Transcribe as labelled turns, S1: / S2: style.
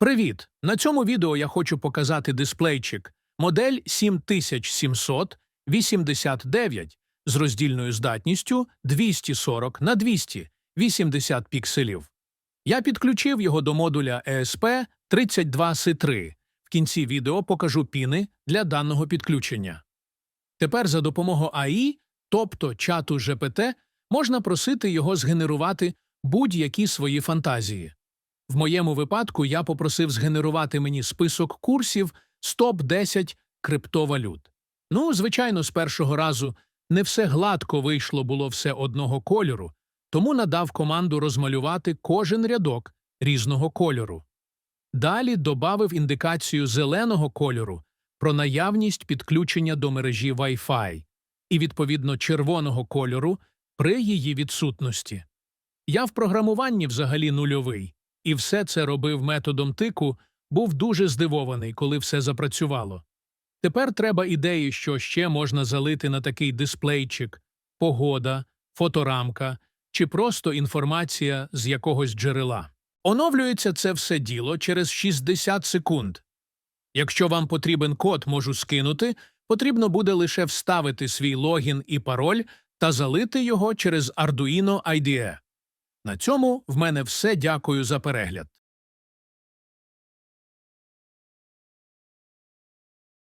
S1: Привіт! На цьому відео я хочу показати дисплейчик модель 7789 з роздільною здатністю 240 на 280 пікселів. Я підключив його до модуля E ESP32C3. В кінці відео покажу піни для даного підключення. Тепер за допомогою АІ, тобто чату GPT, можна просити його згенерувати будь-які свої фантазії. В моєму випадку я попросив згенерувати мені список курсів з топ-10 криптовалют. Ну, звичайно, з першого разу не все гладко вийшло було все одного кольору, тому надав команду розмалювати кожен рядок різного кольору. Далі добавив індикацію зеленого кольору про наявність підключення до мережі Wi-Fi і, відповідно, червоного кольору при її відсутності. Я в програмуванні взагалі нульовий, і все це робив методом тику, був дуже здивований, коли все запрацювало. Тепер треба ідеї, що ще можна залити на такий дисплейчик, погода, фоторамка чи просто інформація з якогось джерела. Оновлюється це все діло через 60 секунд. Якщо вам потрібен код, можу скинути, потрібно буде лише вставити свій логін і пароль та залити його через Arduino IDE. На цьому в мене все. Дякую за перегляд.